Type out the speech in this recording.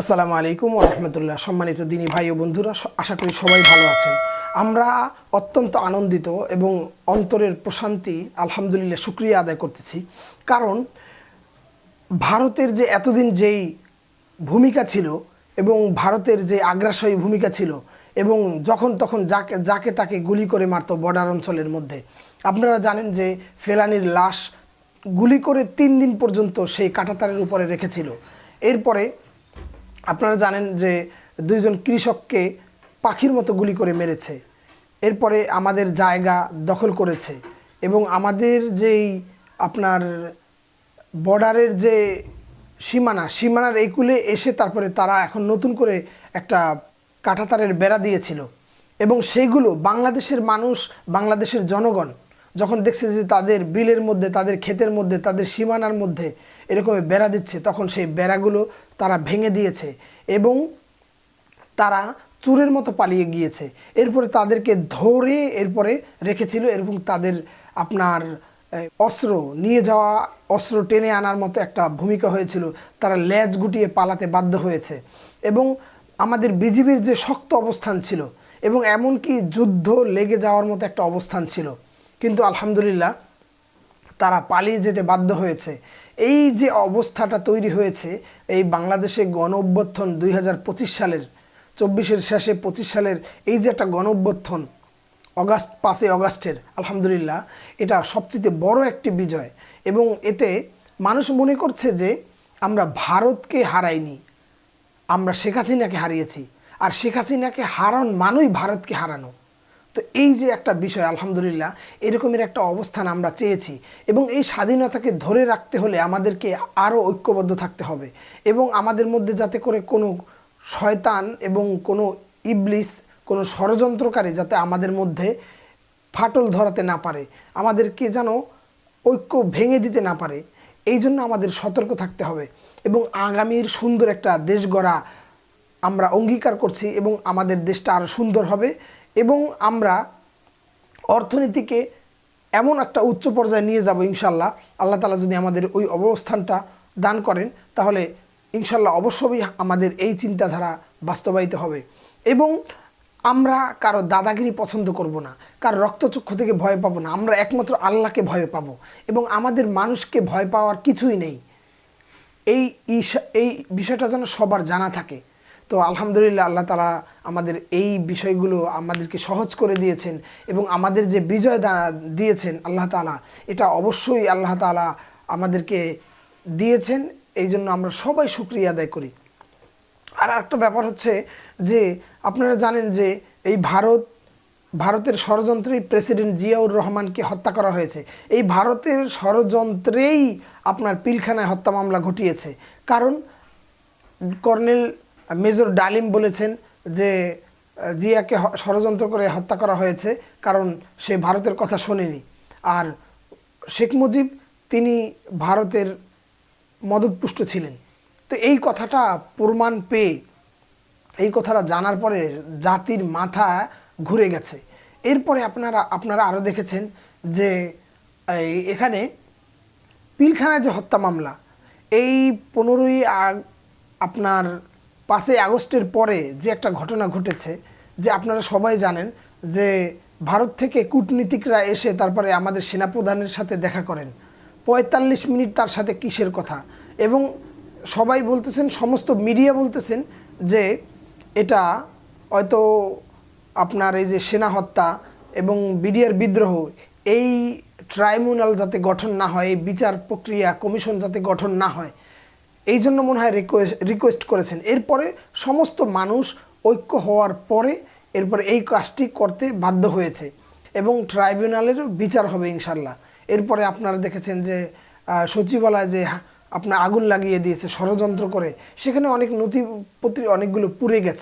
আসসালামু আলাইকুম রহমতুল্লাহ। সম্মানিত দিনী ভাই ও বন্ধুরা আশা করি সবাই ভালো আছেন। আমরা অত্যন্ত আনন্দিত এবং অন্তরের প্রশান্তি, আলহামদুলিল্লাহ, শুক্রিয়া আদায় করতেছি। কারণ ভারতের যে এতদিন যেই ভূমিকা ছিল এবং ভারতের যে আগ্রাসয়ী ভূমিকা ছিল এবং যখন তখন যাকে যাকে তাকে গুলি করে মারতো বর্ডার অঞ্চলের মধ্যে, আপনারা জানেন যে ফেলানির লাশ গুলি করে তিন দিন পর্যন্ত সেই কাঁটাতারের উপরে রেখেছিল। এরপরে আপনারা জানেন যে দুইজন কৃষককে পাখির মতো গুলি করে মেরেছে। এরপরে আমাদের জায়গা দখল করেছে এবং আমাদের যেই আপনার বর্ডারের যে সীমানা, সীমানার এই কুলে এসে তারপরে তারা এখন নতুন করে একটা কাঁটাতারের বেড়া দিয়েছিল এবং সেইগুলো বাংলাদেশের মানুষ, বাংলাদেশের জনগণ যখন দেখছে যে তাদের বিলের মধ্যে, তাদের ক্ষেতের মধ্যে, তাদের সীমানার মধ্যে এরকম বেড়া দিচ্ছে, তখন সেই বেড়াগুলো তারা ভেঙে দিয়েছে এবং তারা চুরের মতো পালিয়ে গিয়েছে। এরপরে তাদেরকে ধরে এরপরে রেখেছিল এবং তাদের আপনার অস্ত্র নিয়ে যাওয়া, অস্ত্র টেনে আনার মতো একটা ভূমিকা হয়েছিল। তারা ল্যাজ গুটিয়ে পালাতে বাধ্য হয়েছে এবং আমাদের বিজিবির যে শক্ত অবস্থান ছিল এবং এমনকি যুদ্ধ লেগে যাওয়ার মতো একটা অবস্থান ছিল। কিন্তু আলহামদুলিল্লাহ তারা পালিয়ে যেতে বাধ্য হয়েছে। এই যে অবস্থাটা তৈরি হয়েছে, এই বাংলাদেশে গণ অভ্যর্থন দুই সালের, চব্বিশের শেষে পঁচিশ সালের এই যে একটা গণ অভ্যর্থন অগাস্ট, পাঁচই অগাস্টের, আলহামদুলিল্লাহ, এটা সবচেয়ে বড় একটি বিজয়। এবং এতে মানুষ মনে করছে যে আমরা ভারতকে হারাইনি, আমরা শেখ হাসিনাকে হারিয়েছি। আর শেখ হাসিনাকে হারান মানই ভারতকে হারানো। তো এই যে একটা বিষয়, আলহামদুলিল্লাহ, এরকমের একটা অবস্থান আমরা চেয়েছি এবং এই স্বাধীনতাকে ধরে রাখতে হলে আমাদেরকে আরও ঐক্যবদ্ধ থাকতে হবে এবং আমাদের মধ্যে যাতে করে কোনো শয়তান এবং কোনো ইবলিস, কোনো ষড়যন্ত্রকারী যাতে আমাদের মধ্যে ফাটল ধরাতে না পারে, আমাদেরকে যেন ঐক্য ভেঙে দিতে না পারে, এই জন্য আমাদের সতর্ক থাকতে হবে এবং আগামীর সুন্দর একটা দেশ গড়া আমরা অঙ্গীকার করছি এবং আমাদের দেশটা আরও সুন্দর হবে। এবং আমরা অর্থনীতিকে এমন একটা উচ্চ পর্যায়ে নিয়ে যাব ইনশাল্লাহ। আল্লাহ তালা যদি আমাদের ওই অবস্থানটা দান করেন, তাহলে ইনশাল্লাহ অবশ্যই আমাদের এই চিন্তাধারা বাস্তবায়িত হবে। এবং আমরা কারও দাদাগিরি পছন্দ করব না, কারও রক্তচক্ষু থেকে ভয় পাবো না, আমরা একমাত্র আল্লাহকে ভয় পাবো এবং আমাদের মানুষকে ভয় পাওয়ার কিছুই নেই। এই এই বিষয়টা যেন সবার জানা থাকে। তো আলহামদুলিল্লাহ আল্লাহ তালা আমাদের এই বিষয়গুলো আমাদেরকে সহজ করে দিয়েছেন এবং আমাদের যে বিজয় দিয়েছেন আল্লাহ তালা এটা অবশ্যই আল্লাহ তালা আমাদেরকে দিয়েছেন। এই জন্য আমরা সবাই সুক্রিয়া আদায় করি। আর একটা ব্যাপার হচ্ছে যে, আপনারা জানেন যে এই ভারত, ভারতের ষড়যন্ত্রেই প্রেসিডেন্ট জিয়াউর রহমানকে হত্যা করা হয়েছে। এই ভারতের ষড়যন্ত্রেই আপনার পিলখানায় হত্যা মামলা ঘটিয়েছে। কারণ কর্নেল মেজর ডালিম বলেছেন যে, জিয়াকে ষড়যন্ত্র করে হত্যা করা হয়েছে, কারণ সে ভারতের কথা শোনেনি। আর শেখ মুজিব, তিনি ভারতের মদতপুষ্ট ছিলেন। তো এই কথাটা প্রমাণ পেয়ে, এই কথাটা জানার পরে জাতির মাথা ঘুরে গেছে। এরপরে আপনারা আপনারা আরও দেখেছেন যে এখানে পিলখানায় যে হত্যা মামলা, এই পনেরোই আপনার পাঁচই আগস্টের পরে যে একটা ঘটনা ঘটেছে, যে আপনারা সবাই জানেন যে ভারত থেকে কূটনীতিকরা এসে তারপরে আমাদের সেনাপ্রধানের সাথে দেখা করেন। পঁয়তাল্লিশ মিনিট তার সাথে কিসের কথা? এবং সবাই বলতেছেন, সমস্ত মিডিয়া বলতেছেন যে এটা হয়তো আপনার এই যে সেনা হত্যা এবং বিডিআর বিদ্রোহ, এই ট্রাইব্যুনাল যাতে গঠন না হয়, এই বিচার প্রক্রিয়া কমিশন যাতে গঠন না হয় এই জন্য মনে হয় রিকোয়েস্ট রিকোয়েস্ট করেছেন। এরপরে সমস্ত মানুষ ঐক্য হওয়ার পরে এরপরে এই কাজটি করতে বাধ্য হয়েছে এবং ট্রাইব্যুনালেরও বিচার হবে ইনশাল্লাহ এরপরে আপনারা দেখেছেন যে সচিবালয় যে আপনার আগুন লাগিয়ে দিয়েছে ষড়যন্ত্র করে, সেখানে অনেক নথিপত্র অনেকগুলো পুড়ে গেছে।